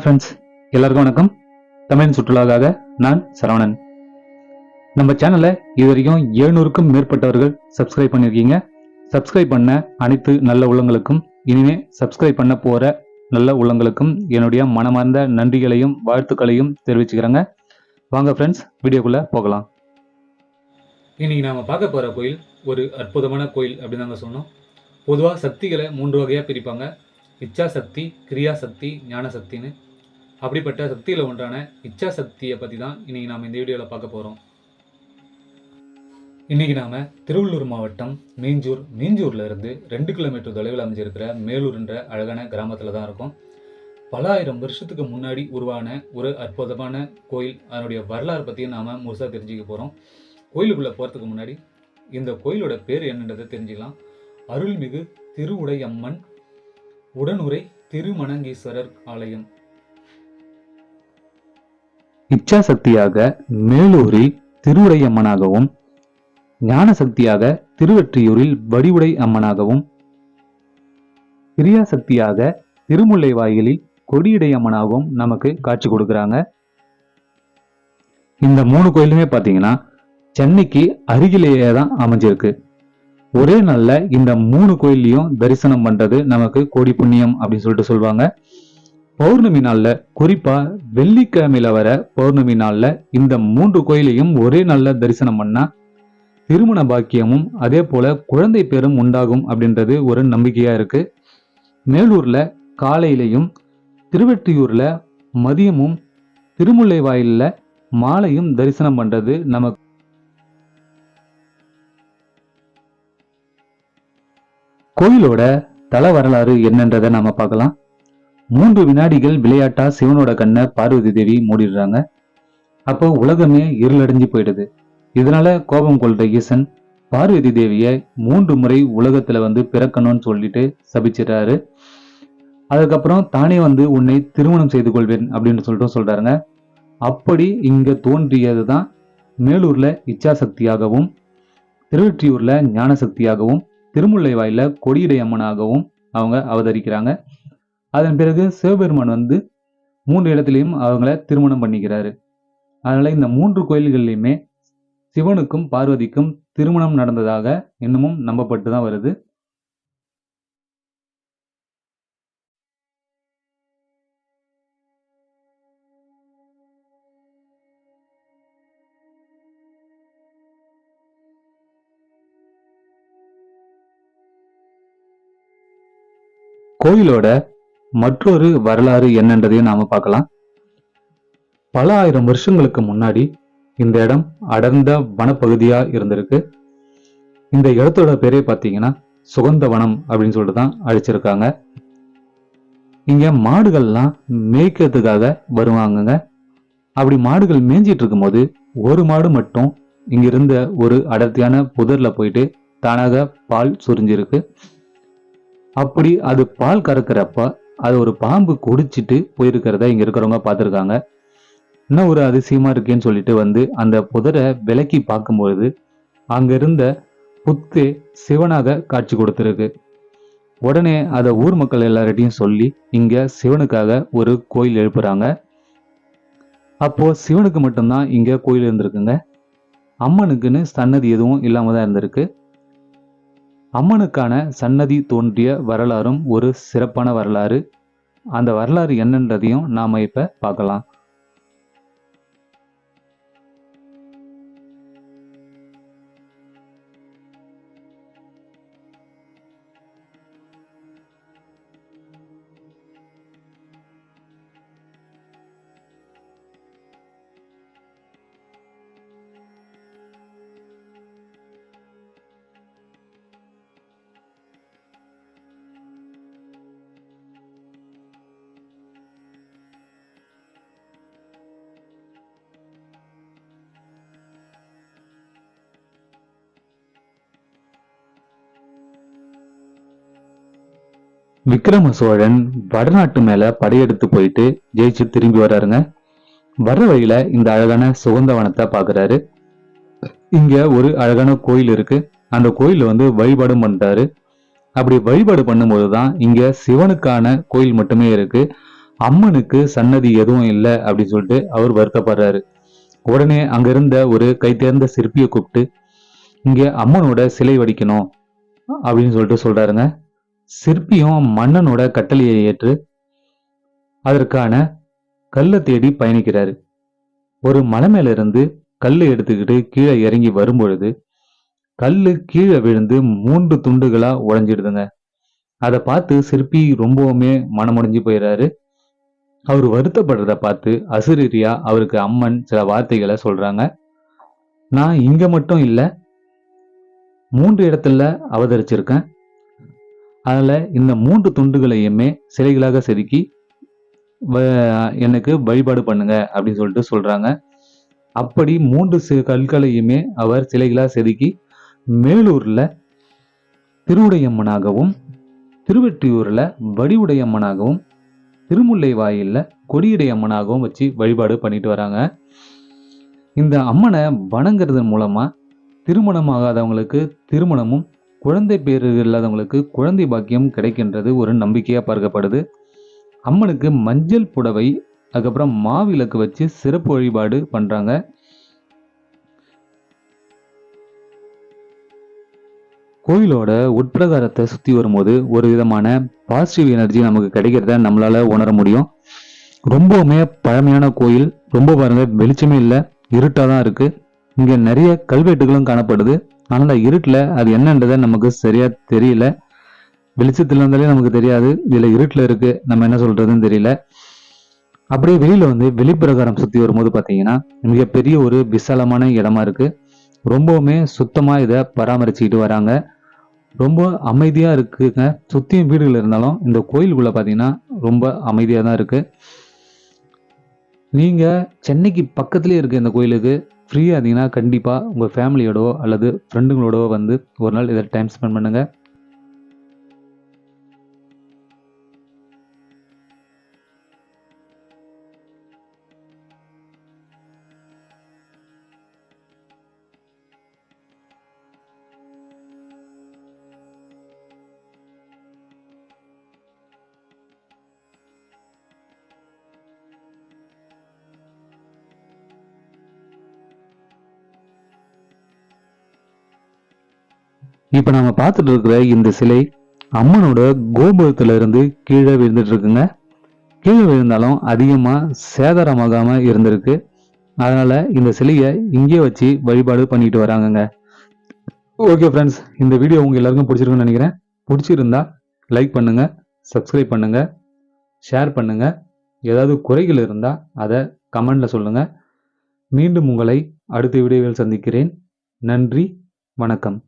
Friends எல்லாருக்கும் வணக்கம். தமிழ் சுற்றுலாக்காக நான் சரவணன். நம்ம சேனலை இது வரைக்கும் எழுநூறுக்கும் மேற்பட்டவர்கள் சப்ஸ்கிரைப் பண்ணியிருக்கீங்க. சப்ஸ்கிரைப் பண்ண அனைத்து நல்ல உள்ளங்களுக்கும் இனிமே சப்ஸ்கிரைப் பண்ண போகிற நல்ல உள்ளங்களுக்கும் என்னுடைய மனமார்ந்த நன்றிகளையும் வாழ்த்துக்களையும் தெரிவிச்சுக்கிறேங்க. வாங்க ஃப்ரெண்ட்ஸ் வீடியோக்குள்ளே போகலாம். இன்னைக்கு நாம் பார்க்க போகிற கோயில் ஒரு அற்புதமான கோயில் அப்படின்னு தாங்க சொன்னோம் பொதுவாக சக்திகளை மூன்று வகையாக பிரிப்பாங்க. இச்சாசக்தி கிரியாசக்தி ஞானசக்தின்னு அப்படிப்பட்ட சக்தியில் ஒன்றான இச்சா சக்தியை பற்றி தான் இன்றைக்கி நாம் இந்த வீடியோவில் பார்க்க போகிறோம் இன்னைக்கு நாம் திருவள்ளூர் மாவட்டம் மீஞ்சூர் மீஞ்சூரில் இருந்து ரெண்டு கிலோமீட்டர் தொலைவில் அமைஞ்சிருக்கிற மேலூர்ன்ற அழகான கிராமத்தில் தான் இருக்கும். பல ஆயிரம் வருஷத்துக்கு முன்னாடி உருவான ஒரு அற்புதமான கோயில் அதனுடைய வரலாறு பற்றியும் நாம் முழுசாக தெரிஞ்சுக்க போகிறோம் கோயிலுக்குள்ளே போகிறதுக்கு முன்னாடி இந்த கோயிலோட பேர் என்னன்றதை தெரிஞ்சுக்கலாம். அருள்மிகு திருவுடையம்மன் உடனுரை திருமணங்கீஸ்வரர் ஆலயம். இச்சா சக்தியாக மேலூரில் திருவுடையம்மனாகவும் ஞான சக்தியாக திருவெற்றியூரில் வடிவுடை அம்மனாகவும் கிரியா சக்தியாக திருமுல்லை வாயிலில் கொடியுடை அம்மனாகவும் நமக்கு காட்சி கொடுக்குறாங்க. இந்த மூணு கோயிலுமே பார்த்தீங்கன்னா சென்னைக்கு அருகிலேயே தான் அமைஞ்சிருக்கு. ஒரே நாளில் இந்த மூணு கோயில்லையும் தரிசனம் பண்றது நமக்கு கோடி புண்ணியம் அப்படின்னு சொல்லிட்டு சொல்லுவாங்க. பௌர்ணமி நாளில் குறிப்பா வெள்ளிக்கிழமையில வர பௌர்ணமி நாளில் இந்த மூன்று கோயிலையும் ஒரே நாளில் தரிசனம் பண்ணா திருமண பாக்கியமும் அதே போல குழந்தை பேரும் உண்டாகும் அப்படின்றது ஒரு நம்பிக்கையா இருக்கு. மேலூர்ல காலையிலையும் திருவெற்றியூர்ல மதியமும் திருமுல்லை வாயிலில் மாலையும் தரிசனம் பண்றது நமக்கு கோயிலோட தல வரலாறு என்னன்றதை நாம பார்க்கலாம். மூன்று வினாடிகள் விளையாட்டா சிவனோட கண்ணை பார்வதி தேவி மூடிடுறாங்க. அப்போ உலகமே இருளடைஞ்சு போயிடுது. இதனால கோபம் கொள்ற ஈசன் பார்வதி தேவியை மூன்று முறை உலகத்துல வந்து பிறக்கணும்னு சொல்லிட்டு சபிச்சிடுறாரு. அதுக்கப்புறம் தானே வந்து உன்னை திருமணம் செய்து கொள்வேன் அப்படின்னு சொல்லிட்டு சொல்றாருங்க. அப்படி இங்க தோன்றியது தான் மேலூர்ல இச்சாசக்தியாகவும் திருவெற்றியூர்ல ஞான சக்தியாகவும் திருமுல்லை வாயில கொடியுடை அம்மனாகவும் அவங்க அவதரிக்கிறாங்க. அதன் பிறகு சிவபெருமான் வந்து மூன்று இடத்துலையும் அவங்கள திருமணம் பண்ணிக்கிறாரு. அதனால இந்த மூன்று கோயில்கள்லையுமே சிவனுக்கும் பார்வதிக்கும் திருமணம் நடந்ததாக இன்னமும் நம்பப்பட்டு தான் வருது. கோயிலோட மற்றொரு வரலாறு என்னன்றதையும் நாம பார்க்கலாம். பல ஆயிரம் வருஷங்களுக்கு முன்னாடி இந்த இடம் அடர்ந்த வனப்பகுதியா இருந்திருக்கு. இந்த இடத்தோட பேரே பார்த்தீங்கன்னா சுகந்த வனம் அப்படின்னு சொல்லிட்டு தான் அழிச்சிருக்காங்க. இங்க மாடுகள்லாம் மேய்க்கிறதுக்காக வருவாங்கங்க. அப்படி மாடுகள் மேய்ஞ்சிட்டு இருக்கும்போது ஒரு மாடு மட்டும் இங்க இருந்த ஒரு அடர்த்தியான புதர்ல போயிட்டு தானாக பால் சுரிஞ்சிருக்கு. அப்படி அது பால் கறக்கிறப்ப அது ஒரு பாம்பு குடிச்சிட்டு போயிருக்கிறத இங்க இருக்கிறவங்க பார்த்துருக்காங்க. இன்னும் ஒரு அதிசயமா இருக்கேன்னு சொல்லிட்டு வந்து அந்த புதரை விலக்கி பார்க்கும்பொழுது அங்க இருந்த புத்து சிவனாக காட்சி கொடுத்துருக்கு. உடனே அதை ஊர் மக்கள் எல்லார்கிட்டையும் சொல்லி இங்க சிவனுக்காக ஒரு கோயில் எழுப்புறாங்க. அப்போ சிவனுக்கு மட்டும்தான் இங்க கோயில் இருந்திருக்குங்க. அம்மனுக்குன்னு சன்னதி எதுவும் இல்லாம தான் இருந்திருக்கு. அம்மனுக்கான சன்னதி தோன்றிய வரலாறும் ஒரு சிறப்பான வரலாறு. அந்த வரலாறு என்னன்றதையும் நாம் இப்போ பார்க்கலாம். விக்ரம சோழன் வடநாட்டு மேல படையெடுத்து போயிட்டு ஜெயிச்சு திரும்பி வர்றாருங்க. வர்ற வழியில இந்த அழகான சுகந்த வனத்தை பாக்குறாரு. இங்க ஒரு அழகான கோயில் இருக்கு. அந்த கோயில வந்து வழிபாடும் பண்றாரு. அப்படி வழிபாடு பண்ணும்போது தான் இங்க சிவனுக்கான கோயில் மட்டுமே இருக்கு. அம்மனுக்கு சன்னதி எதுவும் இல்லை அப்படின்னு சொல்லிட்டு அவர் வருத்தப்படுறாரு. உடனே அங்க இருந்த ஒரு கைத்தேர்ந்த சிற்பியை கூப்பிட்டு இங்க அம்மனோட சிலை வடிக்கணும் அப்படின்னு சொல்லிட்டு சொல்றாருங்க. சிற்பியும் மன்னனோட கட்டளையை ஏற்று அதற்கான கல்லை தேடி பயணிக்கிறாரு. ஒரு மலை மேல இருந்து கல்லை எடுத்துக்கிட்டு கீழே இறங்கி வரும்பொழுது கல்லு கீழே விழுந்து மூன்று துண்டுகளா உடைஞ்சிடுதுங்க. அதை பார்த்து சிற்பி ரொம்பவுமே மனமுடைஞ்சு போயிடுறாரு அவர் வருத்தப்படுறத பார்த்து அசுரீரியா அவருக்கு அம்மன் சில வார்த்தைகளை சொல்றாங்க. நான் இங்க மட்டும் இல்லை மூன்று இடத்துல அவதரிச்சிருக்கேன். அதில் இந்த மூன்று துண்டுகளையுமே சிலைகளாக செதுக்கி வ- எனக்கு வழிபாடு பண்ணுங்க அப்படின்னு சொல்லிட்டு சொல்றாங்க. அப்படி மூன்று சி- கற்களையுமே அவர் சிலைகளாக செதுக்கி மேலூர்ல திருவுடையம்மனாகவும் திருவெற்றியூர்ல வடிவுடையம்மனாகவும் திருமுல்லை வாயில்ல கொடியுடையம்மனாகவும் வச்சு வழிபாடு பண்ணிட்டு வராங்க. இந்த அம்மனை வணங்குறதன் மூலமா திருமணமாகாதவங்களுக்கு திருமணமும் குழந்தை பேரு இல்லாதவங்களுக்கு குழந்தை பாக்கியம் கிடைக்கின்றது ஒரு நம்பிக்கையாக பார்க்கப்படுது. அம்மனுக்கு மஞ்சள் புடவை அதுக்கப்புறம் மாவிளக்கு வச்சு சிறப்பு வழிபாடு பண்ணுறாங்க கோயிலோட உட்பிரகாரத்தை சுற்றி வரும்போது ஒரு விதமான பாசிட்டிவ் எனர்ஜி நமக்கு கிடைக்கிறத நம்மளால் உணர முடியும். ரொம்பவுமே பழமையான கோயில் ரொம்ப பாருங்கள் வெளிச்சமே இல்லை இருட்டாக தான் இருக்குது இங்கே நிறைய கல்வெட்டுகளும் காணப்படுது. ஆனால் அந்த இருட்டில் அது என்னன்றதை நமக்கு சரியா தெரியல. வெளிச்சத்தில் இருந்தாலே நமக்கு தெரியாது. இதில் இருட்டில் இருக்கு. நம்ம என்ன சொல்றதுன்னு தெரியல. அப்படியே வெளியில வந்து வெளிப்பிரகாரம் சுத்தி வரும்போது பார்த்தீங்கன்னா மிகப்பெரிய ஒரு விசாலமான இடமா இருக்கு. ரொம்பவுமே சுத்தமா இதை பராமரிச்சுக்கிட்டு வராங்க. ரொம்ப அமைதியா இருக்குங்க. சுத்தியும் வீடுகள் இருந்தாலும் இந்த கோயிலுக்குள்ள பார்த்தீங்கன்னா ரொம்ப அமைதியாக தான் இருக்கு. நீங்க சென்னைக்கு பக்கத்துலேயே இருக்குது இந்த கோயிலுக்கு ஃப்ரீயாக இருந்தீங்கன்னா கண்டிப்பாக உங்கள் ஃபேமிலியோடவோ அல்லது ஃப்ரெண்டுங்களோடவோ வந்து ஒரு நாள் இதை டைம் ஸ்பெண்ட் பண்ணுங்கள் இப்ப நாம பார்த்துட்டு இருக்கிற இந்த சிலை அம்மனோட கோபுரத்துல இருந்து கீழே விழுந்துட்டு இருக்குங்க கீழே விழுந்தாலும் அதிகமா சேதாரமாகாம இருந்திருக்கு. அதனால இந்த சிலையை இங்கே வச்சு வழிபாடு பண்ணிட்டு வராங்கங்க. ஓகே ஃப்ரெண்ட்ஸ் இந்த வீடியோ உங்க எல்லாருக்கும் பிடிச்சிருக்குன்னு நினைக்கிறேன். பிடிச்சிருந்தா லைக் பண்ணுங்க சப்ஸ்கிரைப் பண்ணுங்க ஷேர் பண்ணுங்க. ஏதாவது குறைகள் இருந்தா அதை கமெண்ட்ல சொல்லுங்க. மீண்டும் உங்களை அடுத்த வீடியோவில் சந்திக்கிறேன். நன்றி வணக்கம்.